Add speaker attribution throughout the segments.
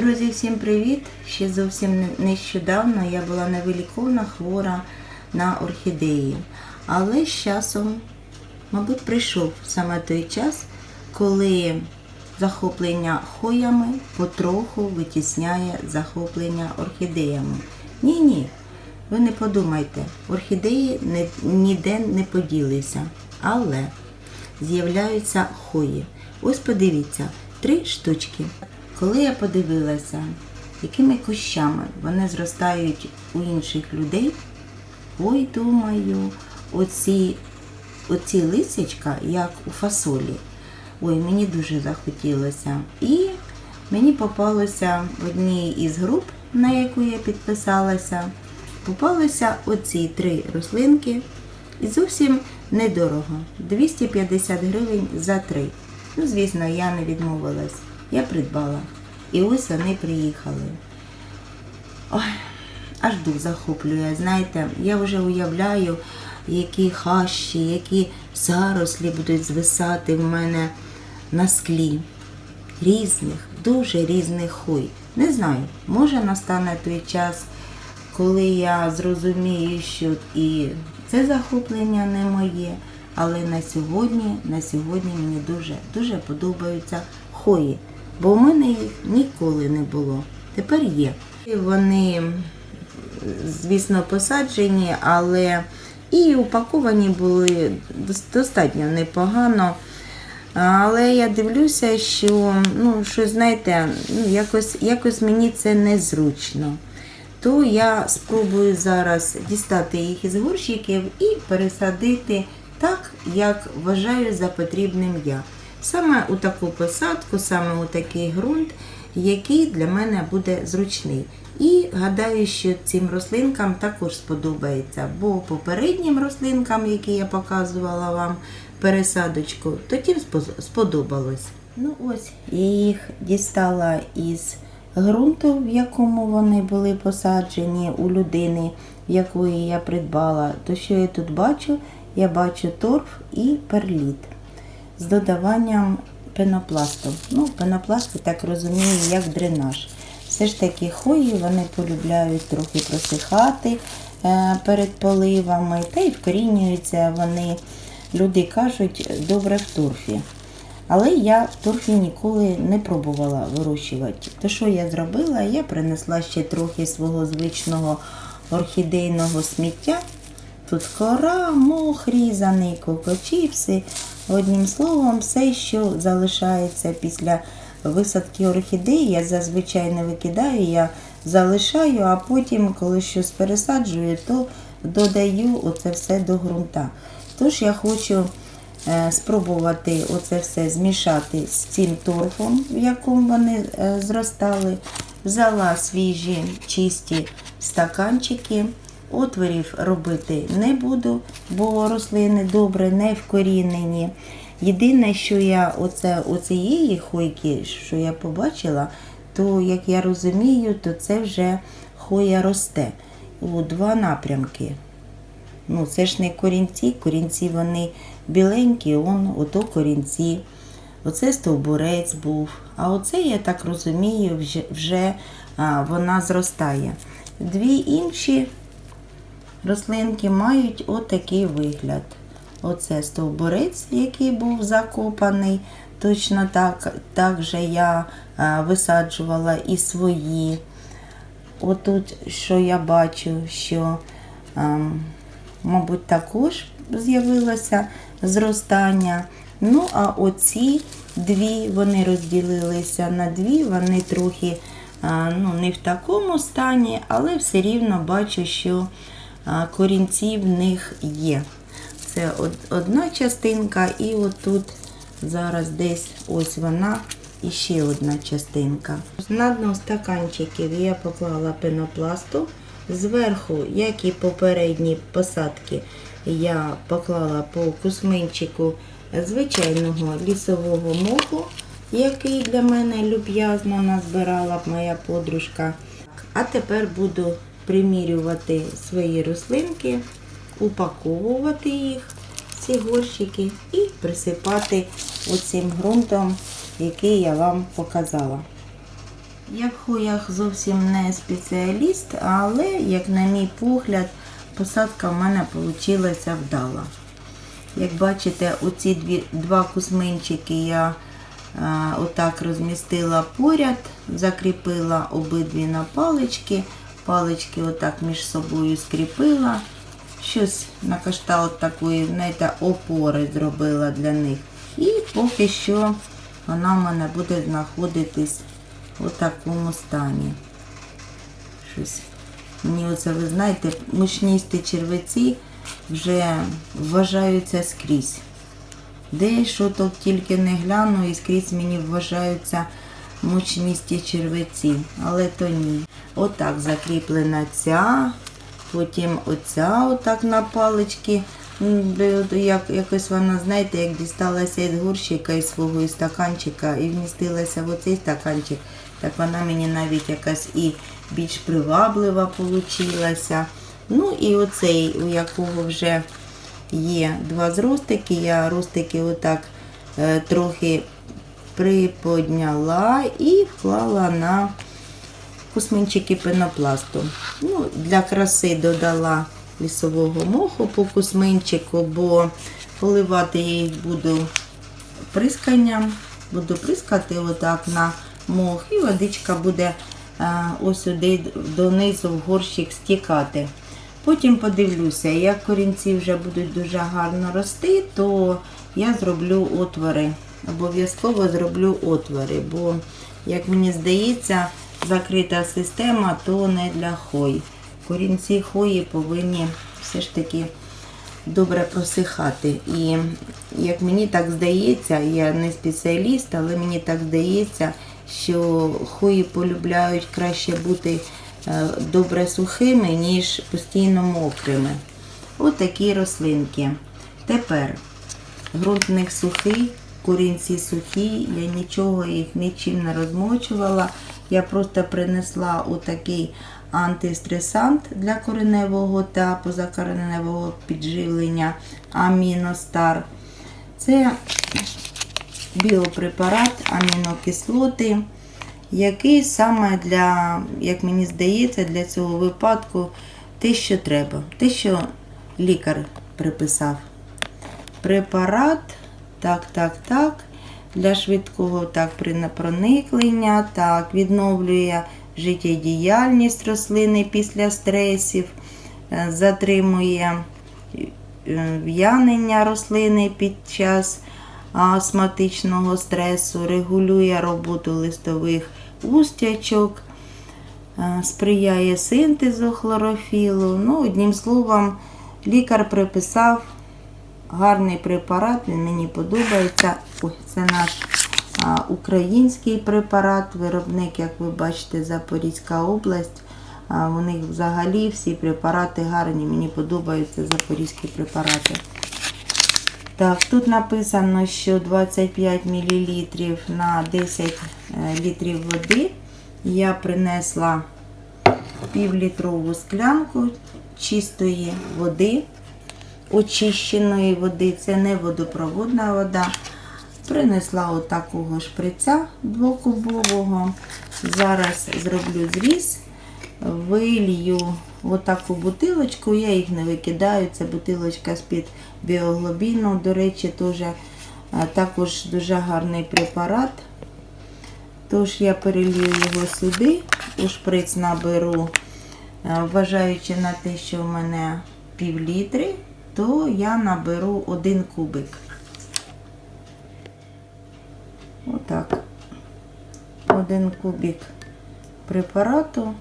Speaker 1: Друзі, всім привіт! Ще зовсім нещодавно я була невиліковна хвора на орхідеї. Але з часом, мабуть, прийшов саме той час, коли захоплення хоями потроху витісняє захоплення орхідеями. Ні-ні, ви не подумайте, орхідеї ніде не поділися. Але з'являються хої. Ось подивіться, три штучки. Коли я подивилася, якими кущами вони зростають у інших людей, ой, думаю, оці, оці лисячка, як у фасолі. Ой, мені дуже захотілося. І мені попалося в одній із груп, на яку я підписалася, попалися оці три рослинки. І зовсім недорого. 250 гривень за три. Ну, звісно, я не відмовилась. Я придбала. І ось вони приїхали. Ой, аж дух захоплює. Знаєте, я вже уявляю, які хащі, які зарослі будуть звисати в мене на склі. Різних, дуже різних хуй. Не знаю, може настане той час, коли я зрозумію, що і це захоплення не моє. Але на сьогодні, на сьогодні мені дуже, дуже подобаються хої, бо в мене їх ніколи не було. Тепер є. Вони, звісно, посаджені, але і упаковані були достатньо непогано. Але я дивлюся, що ну, що знаєте, ну, якось, якось мені це незручно. То я спробую зараз дістати їх із горщиків і пересадити так, як вважаю за потрібним я. Саме у таку посадку, саме у такий ґрунт, який для мене буде зручний. І гадаю, що цим рослинкам також сподобається, бо попереднім рослинкам, які я показувала вам пересадочку, то тим сподобалось. Ну ось, я їх дістала із ґрунту, в якому вони були посаджені у людини, якої я придбала. То що я тут бачу? Я бачу торф і перліт з додаванням пенопласту. Ну, пенопласт, так розумію, як дренаж. Все ж таки хої вони полюбляють трохи просихати е, перед поливами, та й вкорінюються вони, люди кажуть, добре в торфі. Але я в торфі ніколи не пробувала вирощувати. То що я зробила? Я принесла ще трохи свого звичного орхідейного сміття. Тут кора, мох різаний, кокочіпси. Одним словом, все, що залишається після висадки орхідеї, я зазвичай не викидаю, я залишаю, а потім, коли щось пересаджую, то додаю оце все до ґрунта. Тож я хочу е, спробувати оце все змішати з цим торфом, в якому вони е, зростали. Взяла свіжі чисті стаканчики. Отворів робити не буду, бо рослини добре не вкорінені. Єдине, що я оце, оцієї хойки, що я побачила, то як я розумію, то це вже хоя росте у два напрямки. Ну, це ж не корінці, корінці вони біленькі, он, ото корінці. Оце стовбурець був. А оце, я так розумію, вже, вже а, вона зростає. Дві інші рослинки мають отакий вигляд. Оце стовбурець, який був закопаний. Точно так, так же я висаджувала і свої. Отут, що я бачу, що, ем, мабуть, також з'явилося зростання. Ну, а оці дві, вони розділилися на дві, вони трохи ну, не в такому стані, але все рівно бачу, що корінці в них є. Це одна частинка, і отут зараз десь ось вона і ще одна частинка. На дно стаканчиків я поклала пенопласту. Зверху, як і попередні посадки, я поклала по кусминчику звичайного лісового моху, який для мене люб'язно назбирала моя подружка. А тепер буду примірювати свої рослинки, упаковувати їх, ці горщики, і присипати оцим ґрунтом, який я вам показала. Я в хоях зовсім не спеціаліст, але, як на мій погляд, посадка в мене вийшла вдала. Як бачите, оці дві, два кусминчики я а, отак розмістила поряд, закріпила обидві на палички, палички отак між собою скріпила. Щось на кшталт такої, знаєте, опори зробила для них. І поки що вона в мене буде знаходитись у такому стані. Щось. Мені оце, ви знаєте, мучністі червеці вже вважаються скрізь. Де що то тільки не гляну, і скрізь мені вважаються мучністі червеці, але то ні. Отак закріплена ця, потім оця отак на палички. Як, якось вона, знаєте, як дісталася із горщика із свого із стаканчика і вмістилася в оцей стаканчик, так вона мені навіть якась і більш приваблива получилася. Ну і оцей, у якого вже є два зростики, я ростики отак е, трохи приподняла і вклала на кусминчики пенопласту. Ну, для краси додала лісового моху по кусминчику, бо поливати їх буду присканням. Буду прискати отак на мох, і водичка буде е, ось сюди донизу в горщик стікати. Потім подивлюся, як корінці вже будуть дуже гарно рости, то я зроблю отвори. Обов'язково зроблю отвори, бо, як мені здається, закрита система то не для хой. Корінці хої повинні все ж таки добре просихати. І як мені так здається, я не спеціаліст, але мені так здається, що хої полюбляють краще бути е, добре сухими, ніж постійно мокрими. Ось такі рослинки. Тепер ґрунт сухий, корінці сухі, я нічого їх нічим не розмочувала. Я просто принесла отакий антистресант для кореневого та позакореневого підживлення Аміностар. Це біопрепарат амінокислоти, який саме для, як мені здається, для цього випадку те, що треба, те, що лікар приписав. Препарат, так, так, так, для швидкого так, прониклення, так, відновлює життєдіяльність рослини після стресів, е, затримує е, в'янення рослини під час астматичного стресу, регулює роботу листових устячок, е, сприяє синтезу хлорофілу. Ну, одним словом, лікар приписав гарний препарат, він мені подобається. Це наш український препарат, виробник, як ви бачите, Запорізька область. У них взагалі всі препарати гарні, мені подобаються запорізькі препарати. Так, тут написано, що 25 мл на 10 е, літрів води. Я принесла півлітрову склянку чистої води, очищеної води, це не водопроводна вода. Принесла отакого шприця двокубового. Зараз зроблю зріз, вилью отаку бутилочку, я їх не викидаю. Це бутилочка з-під біоглобіну. До речі, теж, також дуже гарний препарат. Тож я перелью його сюди, у шприц наберу, вважаючи на те, що в мене пів літри, то я наберу один кубик. Отак. Один кубик препарату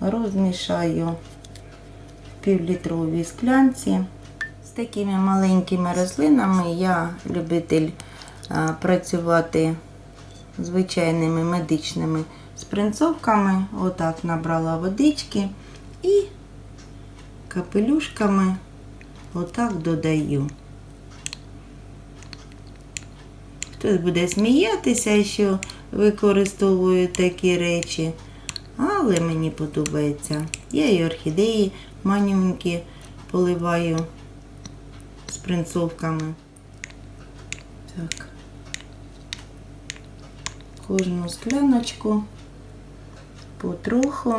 Speaker 1: розмішаю в півлітровій склянці. З такими маленькими рослинами я любитель працювати звичайними медичними спринцовками. Отак набрала водички і капелюшками отак додаю. Хтось буде сміятися, що використовую такі речі, але мені подобається. Я і орхідеї манюнькі поливаю спринцовками. Так. Кожну скляночку потроху.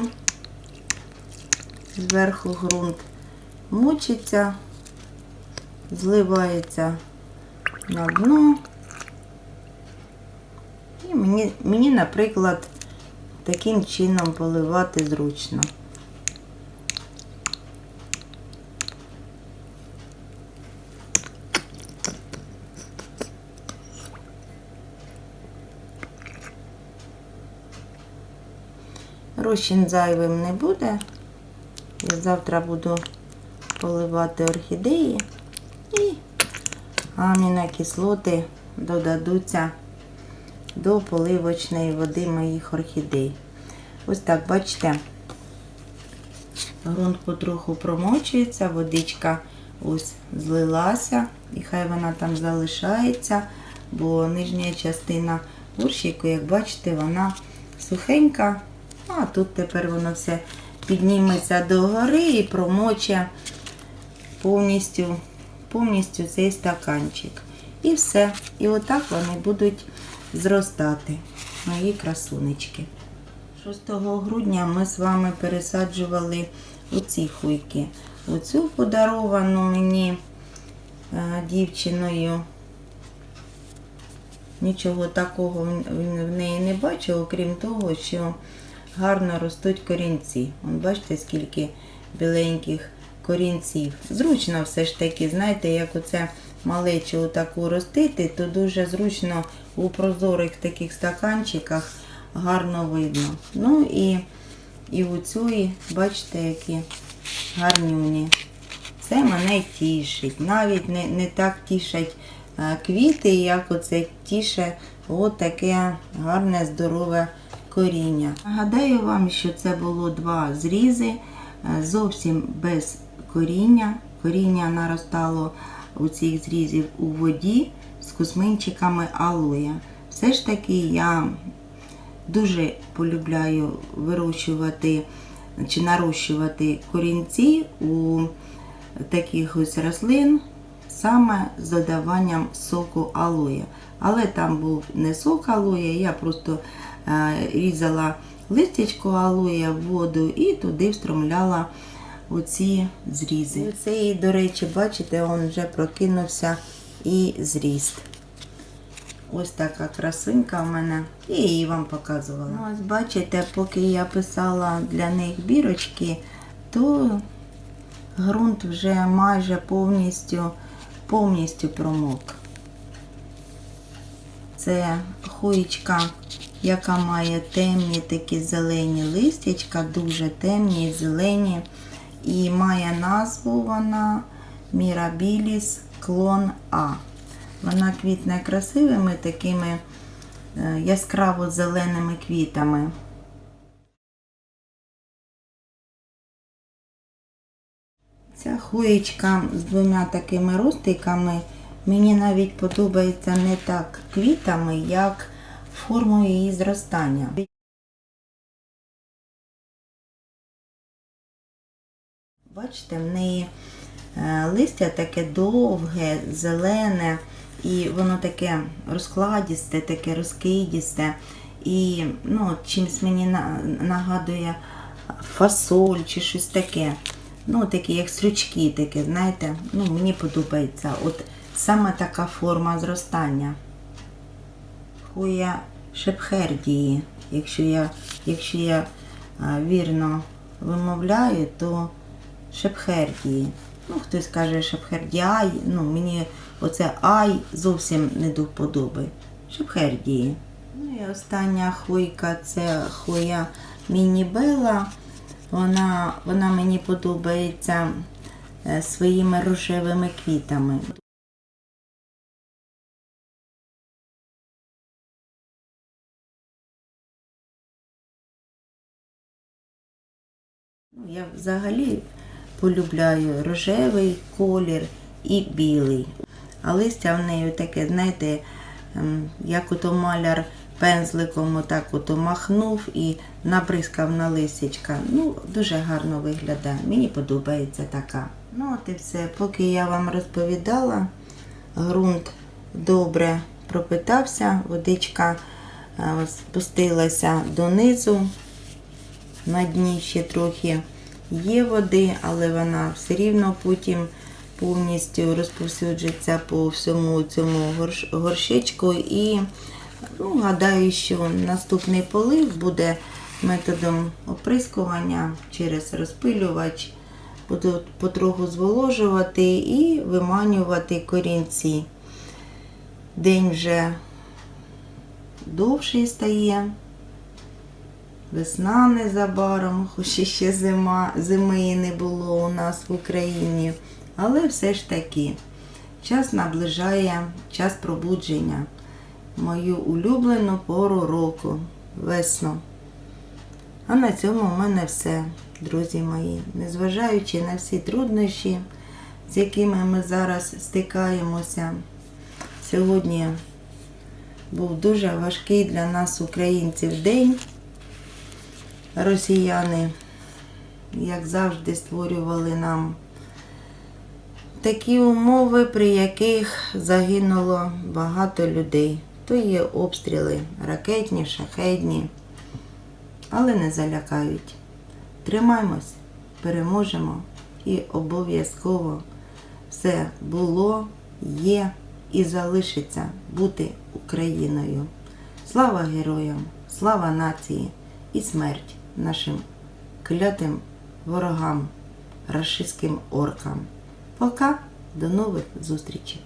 Speaker 1: Зверху ґрунт мочиться, зливається на дно. І мені, мені, наприклад, таким чином поливати зручно. Розчин зайвим не буде. Я завтра буду поливати орхідеї амінокислоти додадуться до поливочної води моїх орхідей. Ось так, бачите, ґрунт потроху промочується, водичка ось злилася, і хай вона там залишається, бо нижня частина горщику, як бачите, вона сухенька, а тут тепер воно все підніметься до гори і промоче повністю, повністю цей стаканчик. І все. І отак вони будуть зростати, мої красунечки. 6 грудня ми з вами пересаджували оці хуйки. Оцю подаровану мені е, дівчиною. Нічого такого в- неї не бачу, окрім того, що гарно ростуть корінці. Вон бачите, скільки біленьких корінців. Зручно все ж таки, знаєте, як оце малечу таку ростити, то дуже зручно у прозорих таких стаканчиках гарно видно. Ну і, і у цієї, бачите, які гарнюні. Це мене тішить. Навіть не, не так тішать е, квіти, як оце тіше таке гарне, здорове коріння. Нагадаю вам, що це було два зрізи, е, зовсім без коріння. Коріння наростало у цих зрізів у воді з кусминчиками алоя. Все ж таки я дуже полюбляю вирощувати чи нарощувати корінці у таких ось рослин саме з додаванням соку алоя. Але там був не сок алоя, я просто е, різала листячко алоя в воду і туди встромляла оці зрізи. Цей, до речі, бачите, він вже прокинувся і зріст. Ось така красунька в мене. І її вам показувала. Ну, ось бачите, поки я писала для них бірочки, то ґрунт вже майже повністю, повністю промок. Це хуєчка, яка має темні такі зелені листячка, дуже темні, зелені. І має назву вона Mirabilis клон А. Вона квітне красивими такими е, яскраво зеленими квітами. Ця хуєчка з двома такими ростиками мені навіть подобається не так квітами, як формою її зростання. Бачите, в неї е, листя таке довге, зелене, і воно таке розкладісте, таке розкидісте. І ну, чимось мені нагадує фасоль чи щось таке. Ну, такі, як стрючки, таке, знаєте, ну, мені подобається. От саме така форма зростання. Хуя шепхердії. Якщо я, якщо я вірно вимовляю, то шепхердії. Ну, хтось каже шепхердіай, ну мені оце ай зовсім не до вподоби. Шепхердії. Ну і остання хвойка це хвоя Мінібела. Вона, вона мені подобається е, своїми рожевими квітами. Ну, Я взагалі полюбляю рожевий колір і білий. А листя в неї таке, знаєте, ем, як ото маляр пензликом отак ото махнув і набризкав на листячка. Ну, дуже гарно виглядає. Мені подобається така. Ну, от і все. Поки я вам розповідала, ґрунт добре пропитався, водичка е, спустилася донизу. На дні ще трохи є води, але вона все рівно потім повністю розповсюджується по всьому цьому горш- горщичку. І ну, гадаю, що наступний полив буде методом оприскування через розпилювач. Буду потроху зволожувати і виманювати корінці. День вже довший стає. Весна незабаром, хоч і ще зима, зими не було у нас в Україні. Але все ж таки, час наближає час пробудження. Мою улюблену пору року, весну. А на цьому в мене все, друзі мої. Незважаючи на всі труднощі, з якими ми зараз стикаємося, сьогодні був дуже важкий для нас, українців, день. Росіяни, як завжди, створювали нам такі умови, при яких загинуло багато людей. То є обстріли ракетні, шахедні, але не залякають. Тримаймось, переможемо і обов'язково все було, є і залишиться бути Україною. Слава героям, слава нації і смерть нашим клятим ворогам, рашистським оркам. Пока, до нових зустрічей!